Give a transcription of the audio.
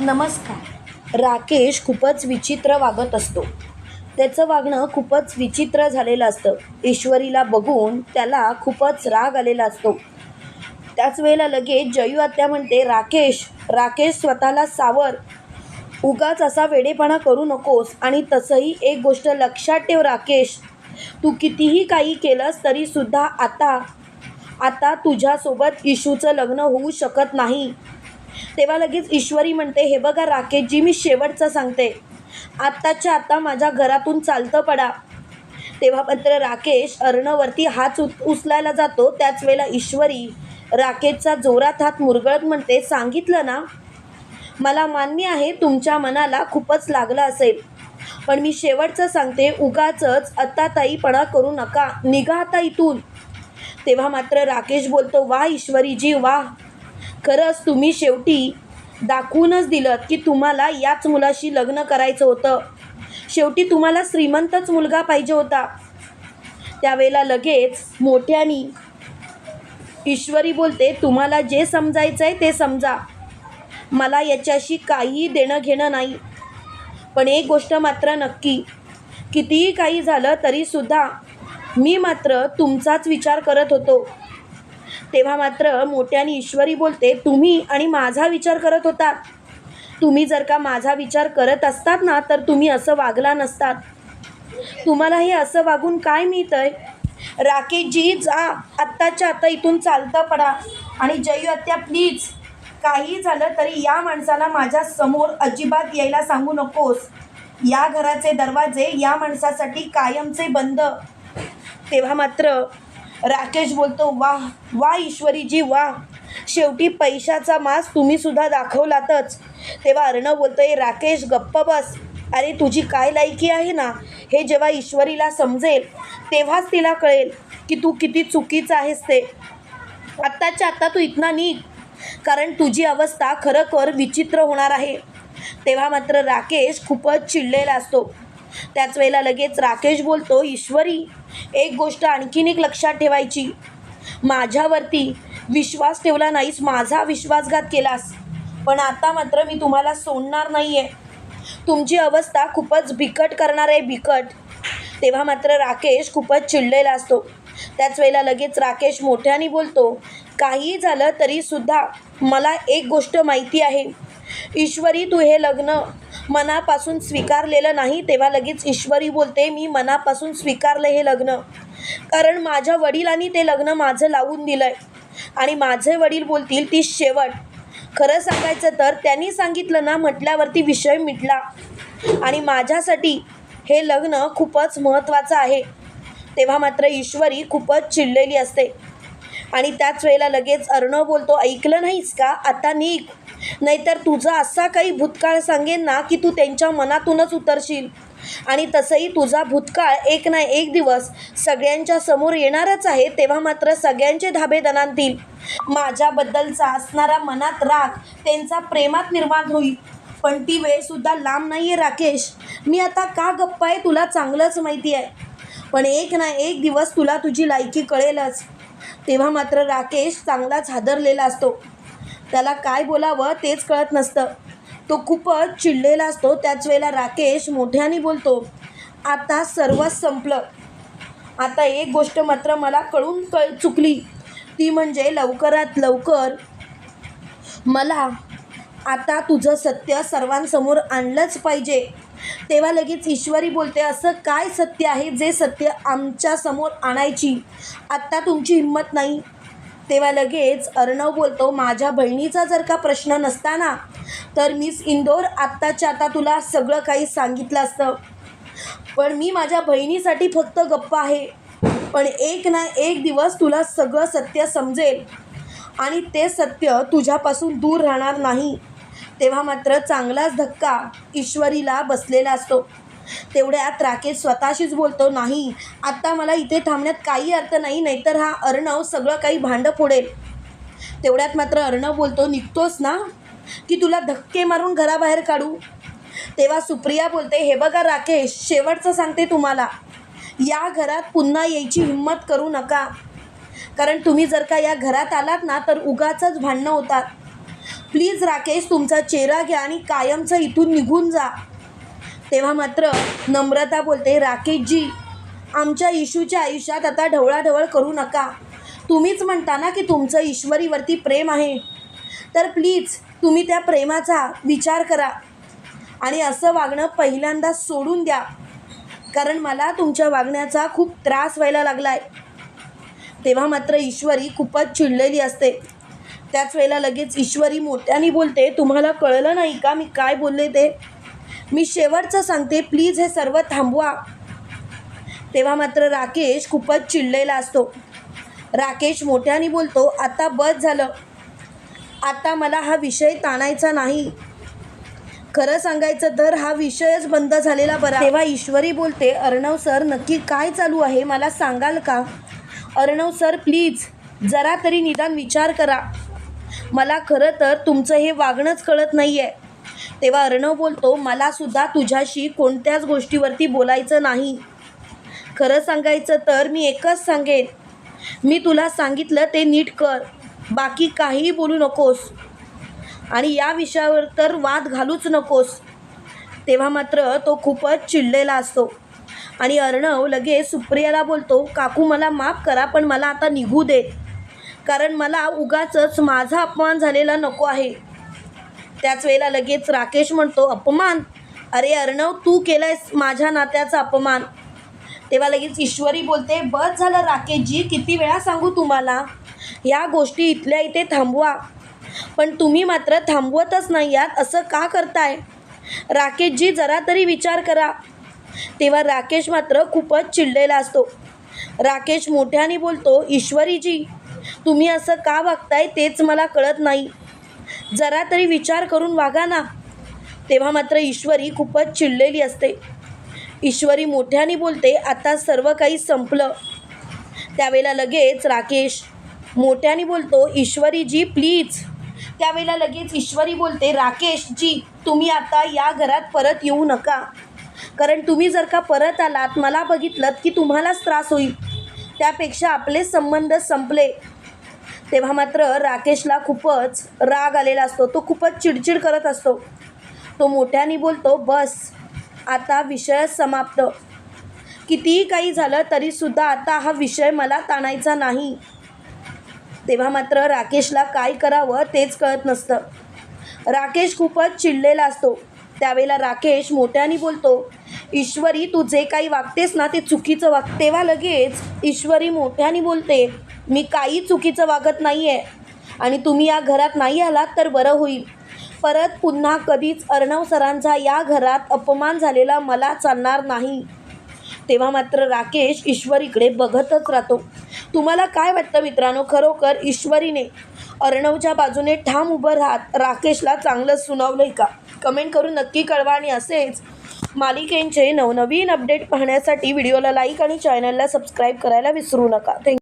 नमस्कार. राकेश खूपच विचित्र वागत असतो. त्याचं वागणं खूपच विचित्र झालेलं असतं. ईश्वरीला बघून त्याला खूपच राग आलेला असतो. त्याच वेळेला लगेच जयू आत्या म्हणते राकेश राकेश स्वतःला सावर. उगाच असा वेडेपणा करू नकोस आणि तसंही एक गोष्ट लक्षात ठेव राकेश. तू कितीही काही केलंस तरीसुद्धा आता आता तुझ्यासोबत इशूचं लग्न होऊ शकत नाही. तेव्हा लगेच ईश्वरी म्हणते हे बघा राकेशजी मी शेवटचं सांगते. आत्ताच्या आत्ता माझ्या घरातून चालतं पडा. तेव्हा मात्र राकेश अर्णवरती हात उच उचलायला जातो. त्याच वेळेला ईश्वरी राकेशचा जोरात हात मुरगळत म्हणते सांगितलं ना? मला मान्य आहे तुमच्या मनाला खूपच लागलं असेल. पण मी शेवटचं सांगते उगाचच आत्ताताईपणा करू नका. निघा आता इथून. तेव्हा मात्र राकेश बोलतो वा ईश्वरीजी वा. खरंच तुम्ही शेवटी दाखवूनच दिलं की तुम्हाला याच मुलाशी लग्न करायचं होतं. शेवटी तुम्हाला श्रीमंतच मुलगा पाहिजे होता. त्यावेळेला लगेच मोठ्यानी ईश्वरी बोलते तुम्हाला जे समजायचं आहे ते समजा. मला याच्याशी काहीही देणं घेणं नाही. पण एक गोष्ट मात्र नक्की कितीही काही झालं तरीसुद्धा मी मात्र तुमचाच विचार करत होतो. तेव्हा मात्र मोठ्याने ईश्वरी बोलते तुम्ही आणि माझा विचार करत होता. तुम्ही जर का माझा विचार करत असतात ना तर तुम्ही असं वागला नसतात. तुम्हाला हे असं वागून काय मिळतंय? राकेशजी जा. आत्ताच्या आत्ता इथून चालता पडा. आणि जयू आत्या प्लीज काही झालं तरी या माणसाला माझ्यासमोर अजिबात यायला सांगू नकोस. या घराचे दरवाजे या माणसासाठी कायमचे बंद. तेव्हा मात्र राकेश बोलतो वा वा ईश्वरीजी वा शेवटी पैशाचा मास तुम्ही सुद्धा दाखवलातच. तेव्हा अर्णव बोलतोय राकेश गप्प बस. अरे तुझी काय लायकी आहे ना? हे जेव्हा ईश्वरीला समजेल तेव्हाच तिला कळेल की तू किती चुकीचं आहेस ते. आत्ताच्या आत्ता तू इथना निघ. कारण तुझी अवस्था खरोखर विचित्र होणार आहे. तेव्हा मात्र राकेश खूपच चिडलेला असतो. त्याच वेळेला लगेच राकेश बोलतो ईश्वरी एक गोष्ट आणखीन एक लक्षात ठेवायची. माझ्यावरती विश्वास ठेवला नाहीस माझा विश्वासघात केलास. पण आता मात्र मी तुम्हाला सोडणार नाही आहे तुमची अवस्था खूपच बिकट करणार आहे बिकट. तेव्हा मात्र राकेश खूपच चिडलेला असतो. त्याच वेळेला लगेच राकेश मोठ्याने बोलतो काही झालं तरीसुद्धा मला एक गोष्ट माहिती आहे. ईश्वरी तू हे लग्न मनापासून स्वीकारलेलं नाही तेव्हा लगेच ईश्वरी बोलते मी मनापासून स्वीकारलं हे लग्न. कारण माझ्या वडिलांनी ते लग्न माझं लावून दिलं आहे आणि माझे वडील बोलतील ती शेवट. खरं सांगायचं तर त्यांनी सांगितलं ना म्हटल्यावरती विषय मिटला. आणि माझ्यासाठी हे लग्न खूपच महत्त्वाचं आहे. तेव्हा मात्र ईश्वरी खूपच चिडलेली असते. आणि त्याच वेळेला लगेच अर्णव बोलतो ऐकलं नाहीस का? आता निघ. नाहीतर तुझा असा काही भूतकाळ सांगेन ना की तू त्यांच्या मनातूनच उतरशील. आणि तसंही तुझा भूतकाळ एक ना एक दिवस सगळ्यांच्या समोर येणारच आहे तेव्हा मात्र सगळ्यांचे धाबे दणांतील. माझ्याबद्दलचा असणारा मनात राग त्यांचा प्रेमात निर्माण होईल. पण ती वेळसुद्धा लांब नाही आहे राकेश. मी आता का गप्पा आहे तुला चांगलंच माहिती आहे. पण एक ना एक दिवस तुला तुझी लायकी कळेलच. तेव्हा मात्र राकेश चांगलाच हादरलेला असतो. त्याला काय बोलावं तेच कळत नसतं. तो खूपच चिडलेला असतो. त्याच वेळेला राकेश मोठ्याने बोलतो आता सर्वच संपलं. आता एक गोष्ट मात्र मला कळून कळ चुकली. ती म्हणजे लवकरात लवकर मला आता तुझं सत्य सर्वांसमोर आणलंच पाहिजे. तेव्हा लगेच ईश्वरी बोलते असं काय सत्य आहे जे सत्य आमच्यासमोर आणायची? आत्ता तुमची हिंमत नाही. तेव्हा लगेच अर्णव बोलतो माझ्या बहिणीचा जर का प्रश्न नसता ना तर मीच इंदोर आत्ताच्या आता तुला सगळं काही सांगितलं असतं. पण मी माझ्या बहिणीसाठी फक्त गप्प आहे. पण एक ना एक दिवस तुला सगळं सत्य समजेल आणि ते सत्य तुझ्यापासून दूर राहणार नाही. तेव्हा मात्र चांगलाच धक्का ईश्वरीला बसलेला असतो. तेवढ्यात राकेश स्वतःशीच बोलतो नाही आत्ता मला इथे थांबण्यात काही अर्थ नाही नाहीतर हा अर्णव सगळं काही भांडं फोडेल. तेवढ्यात मात्र अर्णव बोलतो निघतोस ना? की तुला धक्के मारून घराबाहेर काढू? तेव्हा सुप्रिया बोलते हे बघा राकेश शेवटचं सांगते तुम्हाला. या घरात पुन्हा यायची हिंमत करू नका. कारण तुम्ही जर का या घरात आलात ना तर उगाचच भांडणं होतात. प्लीज राकेश तुमचा चेहरा घ्या आणि कायमचं इथून निघून जा. तेव्हा मात्र नम्रता बोलते राकेशजी आमच्या इशूच्या आयुष्यात आता ढवळाढवळ करू नका. तुम्हीच म्हणता ना की तुमचं ईश्वरीवरती प्रेम आहे. तर प्लीज तुम्ही त्या प्रेमाचा विचार करा आणि असं वागणं पहिल्यांदा सोडून द्या. कारण मला तुमच्या वागण्याचा खूप त्रास व्हायला लागला आहे तेव्हा मात्र ईश्वरी खूपच चिडलेली असते. त्याच वेळेला लगेच ईश्वरी मोठ्याने बोलते तुम्हाला कळलं नाही का मी काय बोलले ते? मी शेवटचं सांगते प्लीज हे सर्व थांबवा. तेव्हा मात्र राकेश खूपच चिडलेला असतो. राकेश मोठ्याने बोलतो आता बस झालं. आता मला हा विषय ताणायचा नाही. खरं सांगायचं तर हा विषयच बंद झालेला बरा. तेव्हा ईश्वरी बोलते अर्णव सर नक्की काय चालू आहे? मला सांगाल का? अर्णव सर प्लीज जरा तरी निदान विचार करा. मला खरं तर तुमचं हे वागणंच कळत नाही आहे तेव्हा अर्णव बोलतो मला सुद्धा तुझ्याशी कोणत्याच गोष्टीवरती बोलायचं नाही. खरं सांगायचं तर मी एकच सांगेन. मी तुला सांगितलं ते नीट कर. बाकी काहीही बोलू नकोस. आणि या विषयावर तर वाद घालूच नकोस. तेव्हा मात्र तो खूपच चिडलेला असतो. आणि अर्णव लगेच सुप्रियाला बोलतो काकू मला माफ करा पण मला आता निघू दे कारण मला उगाचच माझा अपमान झालेला नको आहे. त्याच वेळेला लगेच राकेश म्हणतो अपमान? अरे अर्णव तू केलायस माझ्या नात्याचा अपमान. तेव्हा लगेच ईश्वरी बोलते बस झालं राकेशजी किती वेळा सांगू तुम्हाला? या गोष्टी इथल्या इथे थांबवा. पण तुम्ही मात्र थांबवतच नाही यात असं का करताय? राकेशजी जरा तरी विचार करा. तेव्हा राकेश मात्र खूपच चिडलेला असतो. राकेश मोठ्याने बोलतो ईश्वरीजी तुम्ही असं का वागताय तेच मला कळत नाही. जरा तरी विचार करून वागा ना. तेव्हा मात्र ईश्वरी खूपच चिडलेली असते. ईश्वरी मोठ्याने बोलते आता सर्व काही संपलं. त्यावेळेला लगेच राकेश मोठ्याने बोलतो ईश्वरीजी प्लीज. त्यावेळेला लगेच ईश्वरी बोलते राकेशजी तुम्ही आता या घरात परत येऊ नका. कारण तुम्ही जर का परत आलात मला बघितलं की तुम्हालाच त्रास होईल. त्यापेक्षा आपले संबंध संपले. तेव्हा मात्र राकेशला खूपच राग आलेला असतो. तो खूपच चिडचिड करत असतो. तो मोठ्याने बोलतो बस आता विषय समाप्त. कितीही काही झालं तरीसुद्धा आता हा विषय मला ताणायचा नाही. तेव्हा मात्र राकेशला काय करावं तेच कळत नसतं. राकेश खूपच चिडलेला असतो. त्यावेळेला राकेश मोठ्याने बोलतो ईश्वरी तू जे काही वागतेस ना ते चुकीचं वाग. तेव्हा लगेच ईश्वरी मोठ्याने बोलते मी काही चुकीचं वागत नाही आहे आणि तुम्ही या घरात नाही आलात तर बरं होईल. परत पुन्हा कधीच अर्णव सरांचा या घरात अपमान झालेला मला चालणार नाही. तेव्हा मात्र राकेश ईश्वरीकडे बघतच राहतो. तुम्हाला काय वाटतं मित्रांनो? खरोखर ईश्वरीने अर्णवच्या बाजूने ठाम उभं राहत राकेशला चांगलं सुनावलंय का? कमेंट करून नक्की कळवा आणि असेच मालिकेंचे नवनवीन अपडेट पाहण्यासाठी व्हिडिओला लाईक आणि चॅनलला सबस्क्राईब करायला विसरू नका. थँक्यू